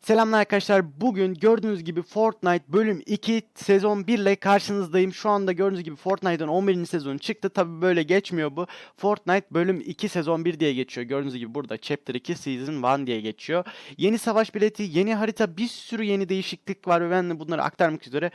Selamlar arkadaşlar. Bugün gördüğünüz gibi Fortnite bölüm 2 sezon 1 ile karşınızdayım. Şu anda gördüğünüz gibi Fortnite'ın 11. sezonu çıktı. Tabi böyle geçmiyor bu. Fortnite bölüm 2 sezon 1 diye geçiyor. Gördüğünüz gibi burada Chapter 2 Season 1 diye geçiyor. Yeni savaş bileti, yeni harita, bir sürü yeni değişiklik var ve ben de bunları aktarmak üzere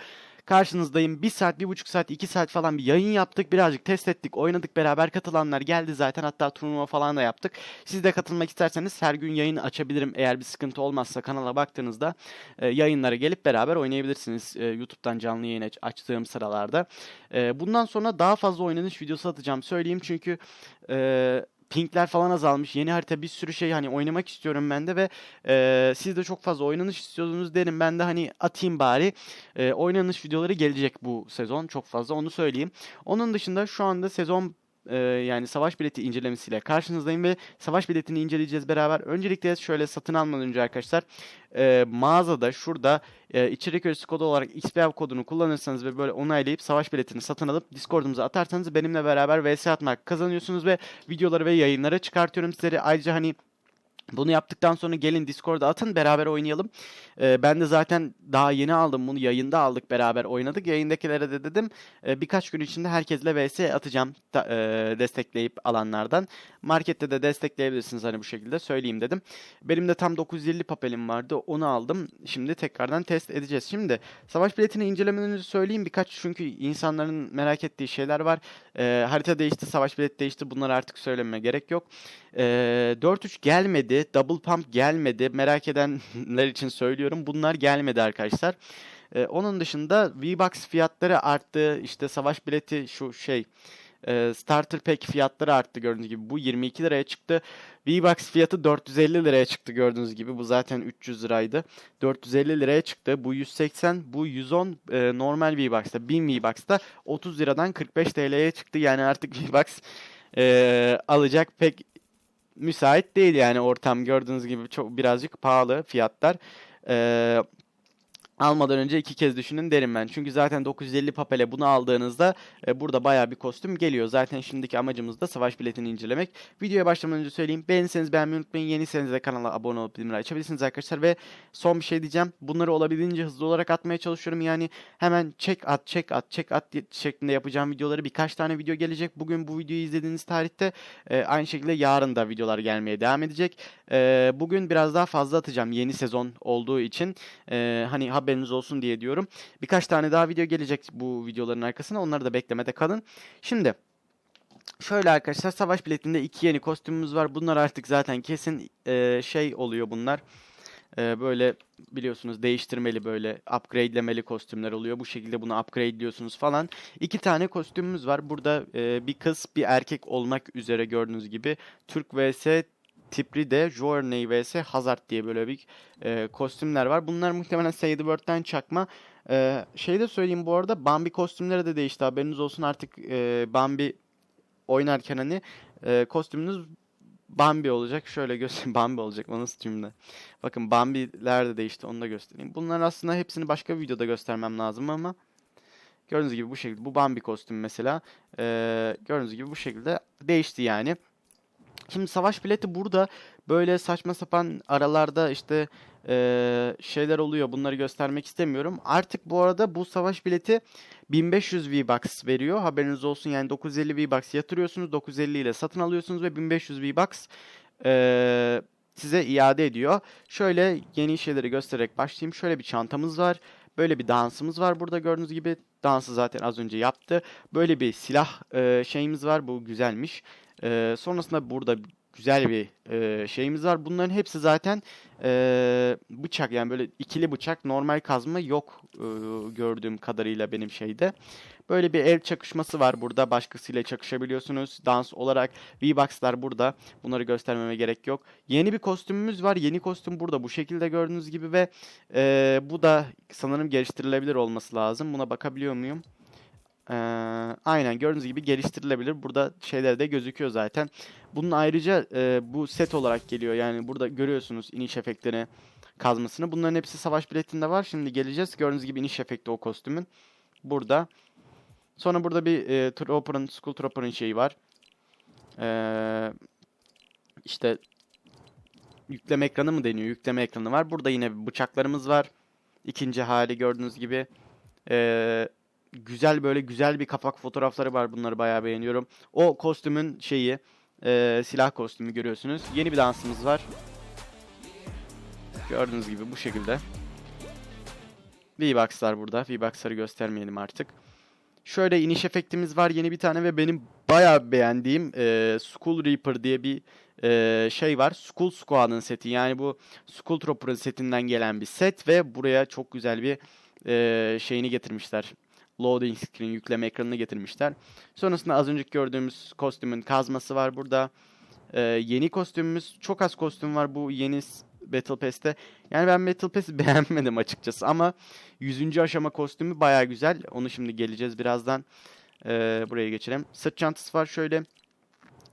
karşınızdayım. 1 saat, 1,5 saat, 2 saat falan bir yayın yaptık. Birazcık test ettik, oynadık beraber. Katılanlar geldi zaten. Hatta turnuva falan da yaptık. Siz de katılmak isterseniz her gün yayın açabilirim. Eğer bir sıkıntı olmazsa kanala baktığınızda e, yayınlara gelip beraber oynayabilirsiniz. E, YouTube'dan canlı yayın aç- açtığım sıralarda. E, bundan sonra daha fazla oynanış videosu atacağım söyleyeyim. Çünkü e, pingler falan azalmış. Yeni harita bir sürü şey hani oynamak istiyorum ben de ve e, siz de çok fazla oynanış istiyordunuz derim. Ben de hani atayım bari. E, oynanış videoları gelecek bu sezon çok fazla onu söyleyeyim. Onun dışında şu anda sezon e, yani savaş bileti incelemesiyle karşınızdayım ve savaş biletini inceleyeceğiz beraber. Öncelikle şöyle satın almadan önce arkadaşlar e, mağazada şurada e, içerik öğesi kodu olarak XPV kodunu kullanırsanız ve böyle onaylayıp savaş biletini satın alıp Discord'umuza atarsanız benimle beraber VS atmak kazanıyorsunuz ve videoları ve yayınlara çıkartıyorum sizleri. Ayrıca hani bunu yaptıktan sonra gelin Discord'a atın beraber oynayalım. Ee, ben de zaten daha yeni aldım bunu yayında aldık beraber oynadık. Yayındakilere de dedim e, birkaç gün içinde herkesle vs atacağım da- e, destekleyip alanlardan. Markette de destekleyebilirsiniz hani bu şekilde söyleyeyim dedim. Benim de tam 950 papelim vardı onu aldım. Şimdi tekrardan test edeceğiz. Şimdi savaş biletini incelemeden önce söyleyeyim birkaç çünkü insanların merak ettiği şeyler var. Ee, harita değişti, savaş bileti değişti bunları artık söylememe gerek yok. Ee, 4-3 gelmedi, double pump gelmedi. Merak edenler için söylüyorum. Bunlar gelmedi arkadaşlar. Ee, onun dışında V-Bucks fiyatları arttı. İşte savaş bileti şu şey e, starter pack fiyatları arttı gördüğünüz gibi. Bu 22 liraya çıktı. V-Bucks fiyatı 450 liraya çıktı gördüğünüz gibi. Bu zaten 300 liraydı. 450 liraya çıktı. Bu 180, bu 110 e, normal V-Bucks'ta. 1000 V-Bucks'ta 30 liradan 45 TL'ye çıktı. Yani artık V-Bucks e, alacak pek müsait değil yani ortam gördüğünüz gibi çok birazcık pahalı fiyatlar. Ee, almadan önce iki kez düşünün derim ben. Çünkü zaten 950 papele bunu aldığınızda e, burada bayağı bir kostüm geliyor. Zaten şimdiki amacımız da savaş biletini incelemek. Videoya başlamadan önce söyleyeyim. Beğenirseniz beğenmeyi unutmayın. Yeniyseniz de kanala abone olup bildirimleri açabilirsiniz arkadaşlar. Ve son bir şey diyeceğim. Bunları olabildiğince hızlı olarak atmaya çalışıyorum. Yani hemen çek at çek at çek at şeklinde yapacağım videoları birkaç tane video gelecek. Bugün bu videoyu izlediğiniz tarihte e, aynı şekilde yarın da videolar gelmeye devam edecek. E, bugün biraz daha fazla atacağım yeni sezon olduğu için. E, hani haberiniz olsun diye diyorum. Birkaç tane daha video gelecek bu videoların arkasına. Onları da beklemede kalın. Şimdi şöyle arkadaşlar savaş biletinde iki yeni kostümümüz var. Bunlar artık zaten kesin e, şey oluyor bunlar. E, böyle biliyorsunuz değiştirmeli böyle upgradelemeli kostümler oluyor. Bu şekilde bunu upgrade'liyorsunuz falan. İki tane kostümümüz var. Burada e, bir kız bir erkek olmak üzere gördüğünüz gibi Türk vs Tipri'de Journey vs Hazard diye böyle bir e, kostümler var. Bunlar muhtemelen Say the çakma. E, şey de söyleyeyim bu arada Bambi kostümleri de değişti. Haberiniz olsun artık e, Bambi oynarken hani e, kostümünüz Bambi olacak. Şöyle göstereyim. Bambi olacak. Onu Steam'de. Bakın Bambi'ler de değişti. Onu da göstereyim. Bunlar aslında hepsini başka bir videoda göstermem lazım ama gördüğünüz gibi bu şekilde. Bu Bambi kostüm mesela. E, gördüğünüz gibi bu şekilde değişti yani. Şimdi savaş bileti burada böyle saçma sapan aralarda işte eee, şeyler oluyor. Bunları göstermek istemiyorum. Artık bu arada bu savaş bileti 1500 V-Bucks veriyor. Haberiniz olsun yani 950 V-Bucks yatırıyorsunuz. 950 ile satın alıyorsunuz ve 1500 V-Bucks eee, size iade ediyor. Şöyle yeni şeyleri göstererek başlayayım. Şöyle bir çantamız var. Böyle bir dansımız var burada gördüğünüz gibi. Dansı zaten az önce yaptı. Böyle bir silah eee, şeyimiz var. Bu güzelmiş. Ee, sonrasında burada güzel bir e, şeyimiz var. Bunların hepsi zaten e, bıçak yani böyle ikili bıçak normal kazma yok e, gördüğüm kadarıyla benim şeyde. Böyle bir el çakışması var burada. Başkasıyla çakışabiliyorsunuz. Dans olarak V-Bucks'lar burada. Bunları göstermeme gerek yok. Yeni bir kostümümüz var. Yeni kostüm burada bu şekilde gördüğünüz gibi ve e, bu da sanırım geliştirilebilir olması lazım. Buna bakabiliyor muyum? Ee, aynen gördüğünüz gibi geliştirilebilir. Burada şeyler de gözüküyor zaten. Bunun ayrıca e, bu set olarak geliyor. Yani burada görüyorsunuz iniş efektlerini, kazmasını. Bunların hepsi savaş biletinde var. Şimdi geleceğiz. Gördüğünüz gibi iniş efekti o kostümün. Burada. Sonra burada bir e, Trooper'ın, Skull Trooper'ın şeyi var. Ee, işte yükleme ekranı mı deniyor? Yükleme ekranı var. Burada yine bıçaklarımız var. İkinci hali gördüğünüz gibi. Ee, güzel böyle güzel bir kapak fotoğrafları var. Bunları bayağı beğeniyorum. O kostümün şeyi e, silah kostümü görüyorsunuz. Yeni bir dansımız var. Gördüğünüz gibi bu şekilde. V-Box'lar burada. V-Box'ları göstermeyelim artık. Şöyle iniş efektimiz var yeni bir tane ve benim bayağı beğendiğim e, Skull Reaper diye bir e, şey var. Skull Squad'ın seti. Yani bu Skull Trooper'ın setinden gelen bir set ve buraya çok güzel bir e, şeyini getirmişler. Loading screen yükleme ekranını getirmişler. Sonrasında az önceki gördüğümüz kostümün kazması var burada. E, yeni kostümümüz çok az kostüm var bu yeni Battle Pass'te. Yani ben Battle Pass'i beğenmedim açıkçası ama 100. aşama kostümü baya güzel. Onu şimdi geleceğiz birazdan. Ee, buraya geçelim. Sırt çantası var şöyle.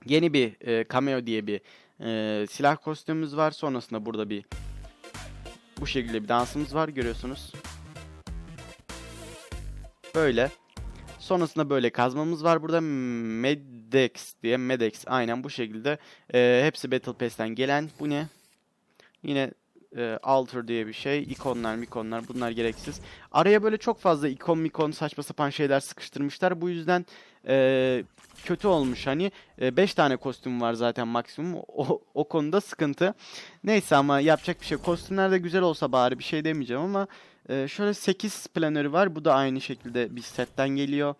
Yeni bir e, cameo diye bir e, silah kostümümüz var. Sonrasında burada bir bu şekilde bir dansımız var görüyorsunuz. Böyle. Sonrasında böyle kazmamız var. Burada Medex diye Medex aynen bu şekilde. E, hepsi Battle Pass'ten gelen. Bu ne? Yine e, alter diye bir şey. ikonlar mikonlar bunlar gereksiz. Araya böyle çok fazla ikon mikon saçma sapan şeyler sıkıştırmışlar. Bu yüzden e, kötü olmuş. Hani 5 tane kostüm var zaten maksimum. O, o konuda sıkıntı. Neyse ama yapacak bir şey. Kostümler de güzel olsa bari bir şey demeyeceğim ama e, şöyle 8 planörü var. Bu da aynı şekilde bir setten geliyor.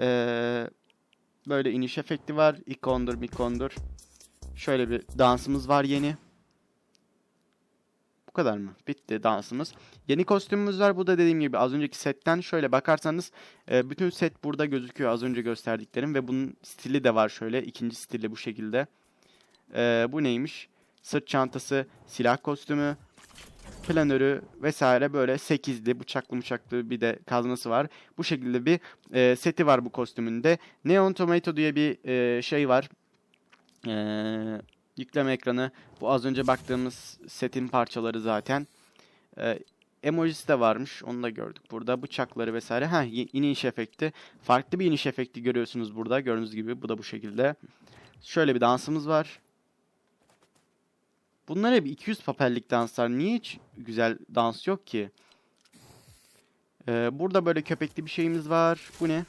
E, böyle iniş efekti var. İkondur mikondur. Şöyle bir dansımız var yeni. Bu kadar mı? Bitti dansımız. Yeni kostümümüz var. Bu da dediğim gibi az önceki setten şöyle bakarsanız e, bütün set burada gözüküyor az önce gösterdiklerim ve bunun stili de var şöyle. ikinci stili bu şekilde. E, bu neymiş? Sırt çantası, silah kostümü, planörü vesaire böyle 8'li bıçaklı bıçaklı bir de kazması var. Bu şekilde bir e, seti var bu kostümünde. Neon Tomato diye bir e, şey var. Eee yükleme ekranı. Bu az önce baktığımız setin parçaları zaten. Ee, emojisi de varmış. Onu da gördük burada. Bıçakları vesaire. Ha iniş efekti. Farklı bir iniş efekti görüyorsunuz burada. Gördüğünüz gibi bu da bu şekilde. Şöyle bir dansımız var. Bunlar hep 200 papellik danslar. Niye hiç güzel dans yok ki? Ee, burada böyle köpekli bir şeyimiz var. Bu ne?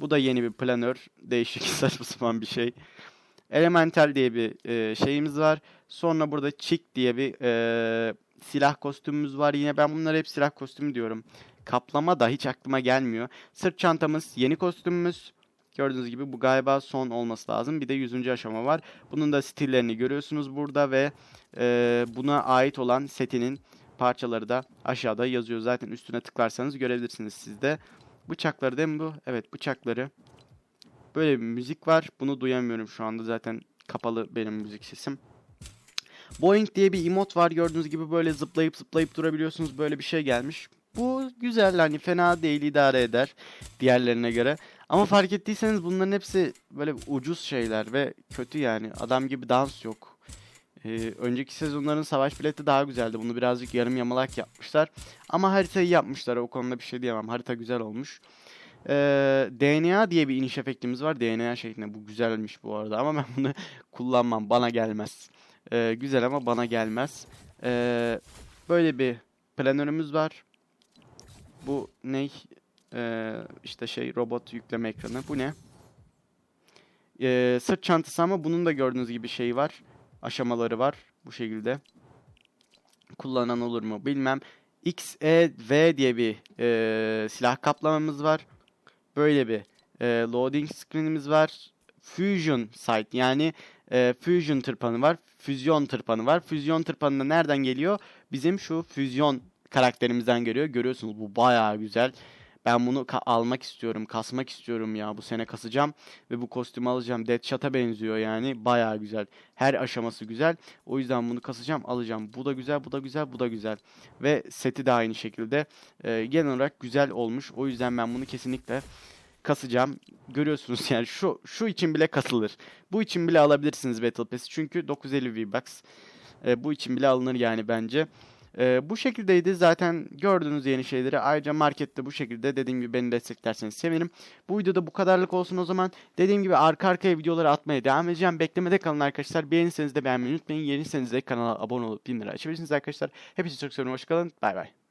Bu da yeni bir planör. Değişik saçma sapan bir şey. Elemental diye bir e, şeyimiz var. Sonra burada Chick diye bir e, silah kostümümüz var. Yine ben bunlara hep silah kostümü diyorum. Kaplama da hiç aklıma gelmiyor. Sırt çantamız yeni kostümümüz. Gördüğünüz gibi bu galiba son olması lazım. Bir de 100. aşama var. Bunun da stillerini görüyorsunuz burada ve e, buna ait olan setinin parçaları da aşağıda yazıyor. Zaten üstüne tıklarsanız görebilirsiniz siz de. Bıçakları değil mi bu? Evet bıçakları. Böyle bir müzik var. Bunu duyamıyorum şu anda. Zaten kapalı benim müzik sesim. Boeing diye bir emot var. Gördüğünüz gibi böyle zıplayıp zıplayıp durabiliyorsunuz. Böyle bir şey gelmiş. Bu güzel hani fena değil idare eder diğerlerine göre. Ama fark ettiyseniz bunların hepsi böyle ucuz şeyler ve kötü yani. Adam gibi dans yok. Ee, önceki sezonların savaş bileti daha güzeldi. Bunu birazcık yarım yamalak yapmışlar. Ama haritayı yapmışlar. O konuda bir şey diyemem. Harita güzel olmuş. Ee, DNA diye bir iniş efektimiz var. DNA şeklinde. Bu güzelmiş bu arada ama ben bunu kullanmam. Bana gelmez. Ee, güzel ama bana gelmez. Ee, böyle bir planörümüz var. Bu ne? Ee, işte şey robot yükleme ekranı. Bu ne? Ee, sırt çantası ama bunun da gördüğünüz gibi şey var. Aşamaları var. Bu şekilde. Kullanan olur mu bilmem. XEV diye bir e, silah kaplamamız var böyle bir e, loading screen'imiz var. Fusion site yani e, Fusion tırpanı var. Füzyon tırpanı var. Füzyon tırpanı da nereden geliyor? Bizim şu füzyon karakterimizden geliyor. Görüyorsunuz bu bayağı güzel. Ben bunu almak istiyorum, kasmak istiyorum ya. Bu sene kasacağım ve bu kostümü alacağım. Deadshot'a benziyor yani. Bayağı güzel. Her aşaması güzel. O yüzden bunu kasacağım, alacağım. Bu da güzel, bu da güzel, bu da güzel. Ve seti de aynı şekilde. Ee, genel olarak güzel olmuş. O yüzden ben bunu kesinlikle kasacağım. Görüyorsunuz yani şu şu için bile kasılır. Bu için bile alabilirsiniz Battle Pass'i. Çünkü 950 V-Bucks. Ee, bu için bile alınır yani bence. Ee, bu şekildeydi. Zaten gördüğünüz yeni şeyleri. Ayrıca markette bu şekilde dediğim gibi beni desteklerseniz sevinirim. Bu videoda bu kadarlık olsun o zaman. Dediğim gibi arka arkaya videoları atmaya devam edeceğim. Beklemede kalın arkadaşlar. Beğenirseniz de beğenmeyi unutmayın. Yeniyseniz de kanala abone olup bildirimleri açabilirsiniz arkadaşlar. Hepinizi çok seviyorum. Hoşçakalın. Bay bay.